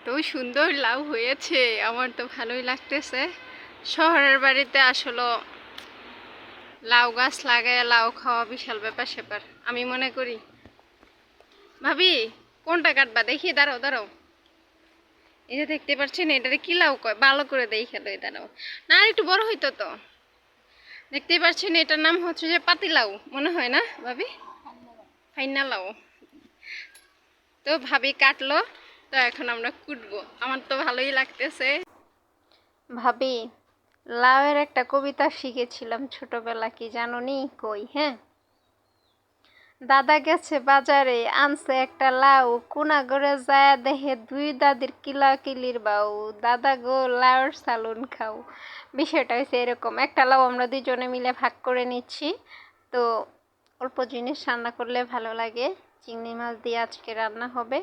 এত সুন্দর লাউ হয়েছে, আমার তো ভালোই লাগতেছে। শহরের বাড়িতে আসলে লাউ গাছ লাগায় লাউ খাওয়া বিশাল ব্যাপার সেপার আমি মনে করি। ভাবি, কোনটা কাটবা? দেখি, দাঁড়াও দাঁড়াও। এই যে দেখতে পাচ্ছেন, এটারে কি লাউ কয়? ভালো করে দেখে লই, দাঁড়াও। না, আর একটু বড় হইতো তো। দেখতেই পাচ্ছেন, এটার নাম হচ্ছে যে পাতি লাউ, মনে হয় না, ভাবি? ফাইনা লাউ। তো ভাবি কাটলো। তো এখন আমরা কুটবো। আমার তো ভালোই লাগতেছে। ভাবি, লাউয়ের একটা কবিতা শিখেছিলাম ছোটবেলা, কি জানো নি কই হ্যাঁ? দাদা গেছে বাজারে, আনছে একটা লাউ, কোনা করে যায় দেহে দুই দাদির কিলা কিলির বাউ। দাদা গো, লাউর সালুন খাও। বিষয়টা হয়েছে এরকম, একটা লাউ আমরা দুজনে মিলে ভাগ করে নিচ্ছি। তো অল্প জিনিস রান্না করলে ভালো লাগে, চিংড়ি মাছ দিয়ে আজকে রান্না হবে।